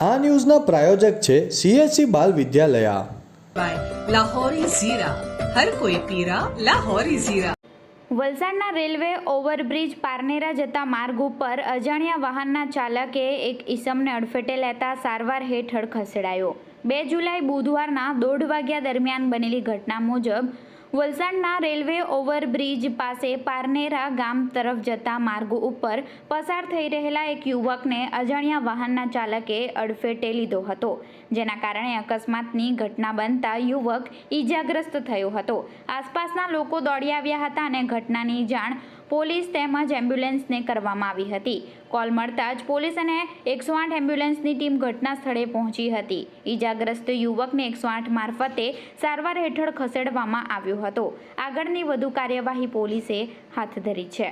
આ ન્યૂઝના પ્રાયોજક છે સીએસસી બાલ વિદ્યાલયા. લાહોરી ઝીરા. હર કોઈ પીરા લાહોરી ઝીરા. વલસાડના રેલવે ઓવરબ્રિજ પારનેરા જતા માર્ગ ઉપર અજાણ્યા વાહનના ચાલકે એક ઈસમને અડફેટે લેતા સારવાર હેઠળ ખસેડાયો. બે જુલાઈ બુધવારના દોઢ વાગ્યા દરમિયાન બનેલી ઘટના મુજબ વલસાડના રેલવે ઓવરબ્રિજ પાસે પારનેરા ગામ તરફ જતા માર્ગ ઉપર પસાર થઈ રહેલા એક યુવકને અજાણ્યા વાહનના ચાલકે અડફેટે લીધો હતો, જેના કારણે અકસ્માતની ઘટના બનતા યુવક ઈજાગ્રસ્ત થયો હતો. આસપાસના લોકો દોડી આવ્યા હતા અને ઘટનાની જાણ પોલીસ તેમજ એમ્બ્યુલન્સને કરવામાં આવી હતી. કોલ મળતા જ પોલીસ અને એકસો આઠ એમ્બ્યુલન્સની ટીમ ઘટના સ્થળે પહોંચી હતી. ઈજાગ્રસ્ત યુવકને એકસો આઠ મારફતે સારવાર હેઠળ ખસેડવામાં આવ્યો હતો. આગળની વધુ કાર્યવાહી પોલીસે હાથ ધરી છે.